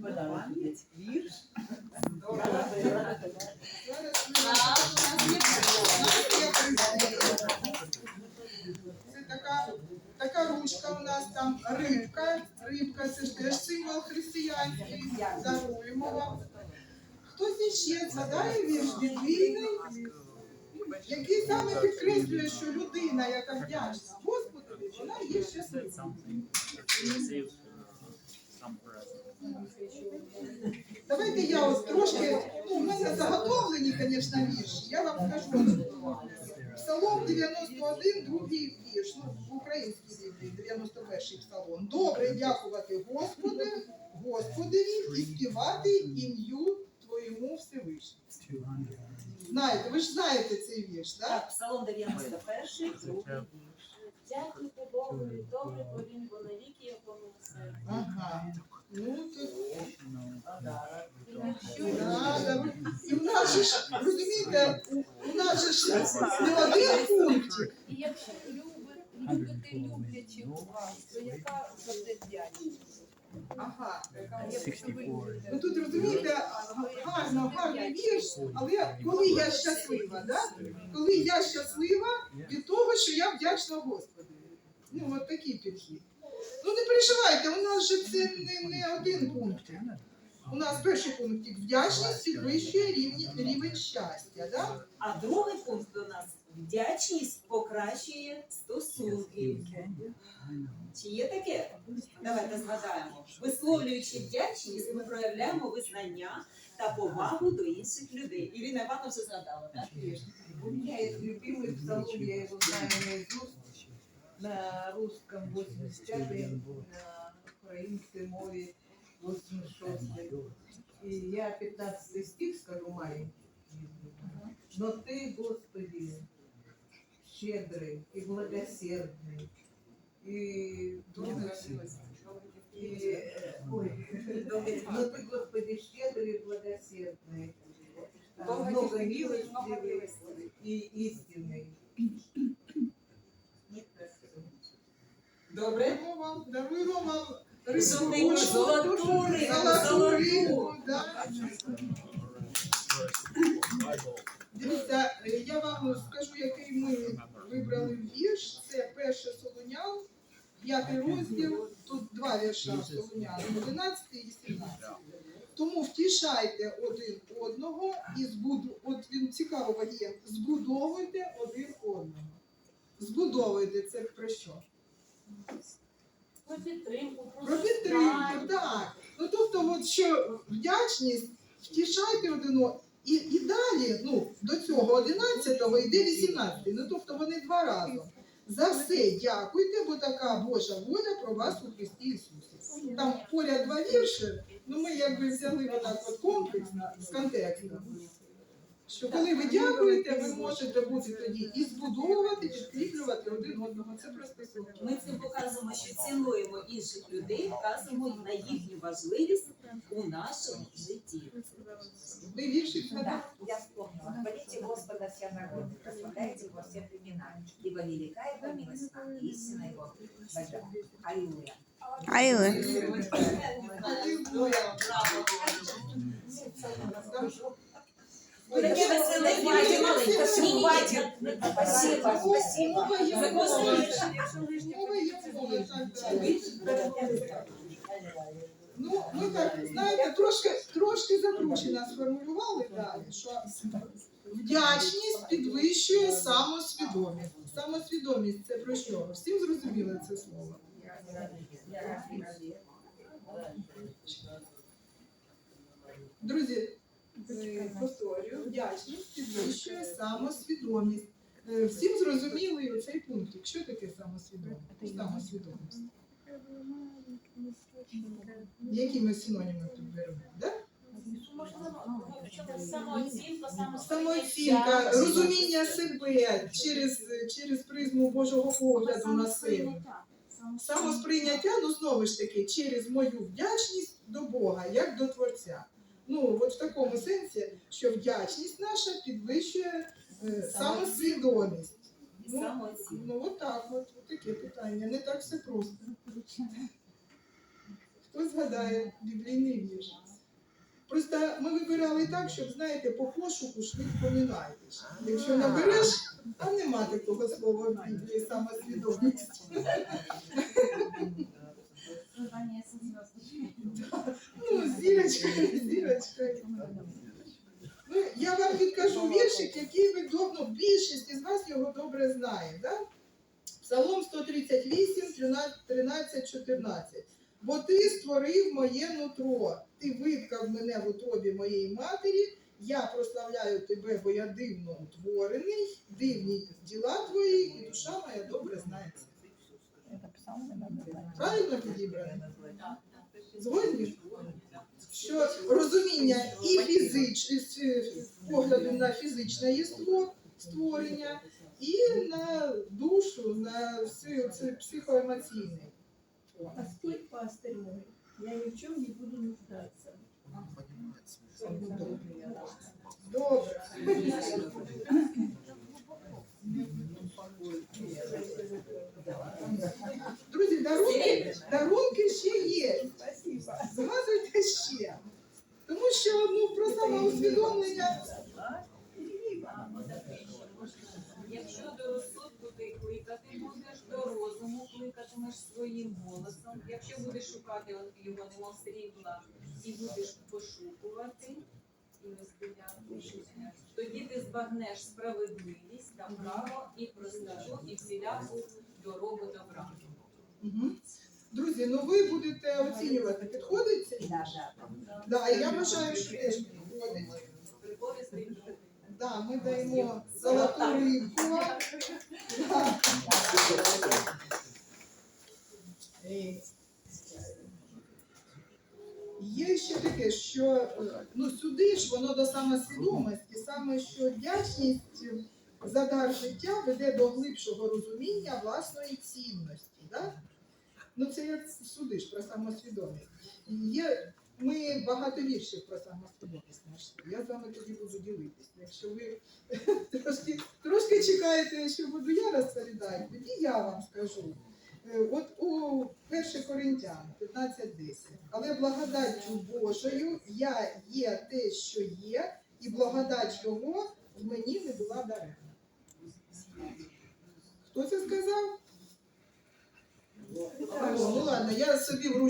пам'ять, вірш. Це така, така ручка у нас там рибка. Рибка це ж теж символ християнський. Даруємо вам. Хтось іще згадає вірш біблійний, який саме підкреслює, що людина, яка вдячна Господові, вона є щаслива. something that receives uh, some present. Давайте я ось трошки, ну, в мене заготовлені, звісно, вірші. Я вам скажу. Псалом 91, другий вірш, ну, в українській біблії, 91 псалом. Добре дякувати Господу, Господові і співати ім'ю Твоєму Всевишньому. Знаєте, ви ж знаєте цей вірш, так? Так, Псалом 91, другий вірш. Дякуйте Богу, добре, бо він бо навіки його милосердя. Ага. Ну, то... ну, Да. Да, да. І в нас же ж, розумієте, ж не один пунктик. І якщо любите, любите люблячи вас, то яка завжди вдячність? Ага. А ви любите, Ну тут розумієте, гарно, гарний вірш, але коли я щаслива, да? коли я щаслива від того, що я вдячна Господу. Ну, от такий підхід. Ну не переживайте, у нас же це не, не один пункт. У нас перший пункт вдячність підвищує рівні, рівень щастя. Да? А другий пункт у нас вдячність покращує стосунки. Чи є таке? Давайте згадаємо. Висловлюючи вдячність, ми проявляємо визнання та повагу до інших людей. Ірина Івановна вже згадала, так? У меня есть любимый псалом, я его знаю наизусть. На русском 85 на украинской мове 86 И я 15 стих скажу маленький. Но ты, Господи, щедрый и благосердный, и и, э, ой, но ты, Господи, щедрый и благосердный, а, много милостивый и истинный. Вот так. Добре? Даруємо вам, даруємо вам Золоту. Дивіться, я вам скажу, який ми вибрали вірш. Це перше Солонян, п'ятий розділ. Тут два вірша Солонян, 11 і 18. Тому втішайте один одного і збуду... От він цікаво є. Збудовуйте один одного. Збудовуйте це про що? Про підтримку, про підтримку, так. Ну тобто, от що вдячність, втішайте один одного. І, і далі, ну, до цього 11-го йде 18 Ну тобто вони два рази. За все дякуйте, бо така Божа воля про вас у Христі Ісусі. Там поряд два вірші, ну ми якби взяли отак от комплексно з контексту. Що коли ви дякуєте, ви можете бути тоді і збудовувати, підкріплювати один одного. Це просто слово. Ми цим показуємо, що цінуємо інших людей, вказуємо на їхню важливість у нашому житті. Ви вірші згадали? Да, я вспомнила. Хвалите Господа вся народы, прославляйте его все племена, ибо велика его милость и истина его большая. Аллилуйя. Айли. Таке веселе. Спасибо, спасибо. Ну, ми так, знаєте, трошки, трошки закручено сформулювали далі, що вдячність підвищує самосвідомість. Самосвідомість це про що? Всім зрозуміли це слово. Друзі, повторюю, вдячність підвищує самосвідомість. Е, Всім зрозуміли цей пункт. Що таке самосвідомість? Самосвідомість. Які ми синоніми тут беремо? Да? самооцінка. Самооцінка, розуміння себе через, через призму Божого погляду на себе. Самосприйняття, ну знову ж таки, через мою вдячність до Бога, як до Творця. Ну, от в такому сенсі, що вдячність наша підвищує е, самосвідомість. Самооцінка. Ну, от так, от, от таке питання. Не так все просто. Хто Хто згадає біблійний вірш? Просто ми вибирали так, щоб, знаєте, по пошуку швидко не знайдеш. Якщо набереш, там нема такого слова в Біблії самосвідомість. Ну, зірочка, зірочка. Ну, я вам підкажу віршик, який ви ну, більшість із вас його добре знає. Да? Псалом 138, 13, 14. Бо ти створив моє нутро, ти виткав мене в утробі моєї матері, я прославляю тебе, бо я дивно утворений, дивні діла твої, і душа моя добре знає. Правильно підібрано? Згодні? Що розуміння і фізич, з погляду на фізичне єство створення, і на душу, на все це психоемоційне. Господь пастырь мой, я ни в чем не буду нуждаться. Добре. Друзі, дарунки, дарунки ще є. Спасибо. Згадуйте ще. Тому що ну, про самоусвідомлення Якщо до розсудку ти кликати будеш, до розуму кликатимеш своїм голосом. Якщо будеш шукати його немов срібла і будеш пошукувати і не спиняти, тоді ти збагнеш справедливість та право і простоту і всіляку дорогу добра. Друзі, ну ви будете оцінювати, підходить це? Да, да. Да, і я вважаю, що теж підходить. Да, ми даємо золоту рибку. Да. Є ще таке, що ну, сюди ж воно до самосвідомості, саме що вдячність за дар життя веде до глибшого розуміння власної цінності. Да? Ну це як сюди ж про самосвідомість. Є, ми багато віршів про самосвідомість знайшли. Я з вами тоді буду ділитися. Якщо ви трошки, трошки чекаєте, що буду я розповідати, тоді я вам скажу. Е, От у 1 Коринтян 15.10. Але благодаттю Божою я є те, що є, і благодать його в мені не була даремна. Хто це сказав? Ну ладно, я собі в ручку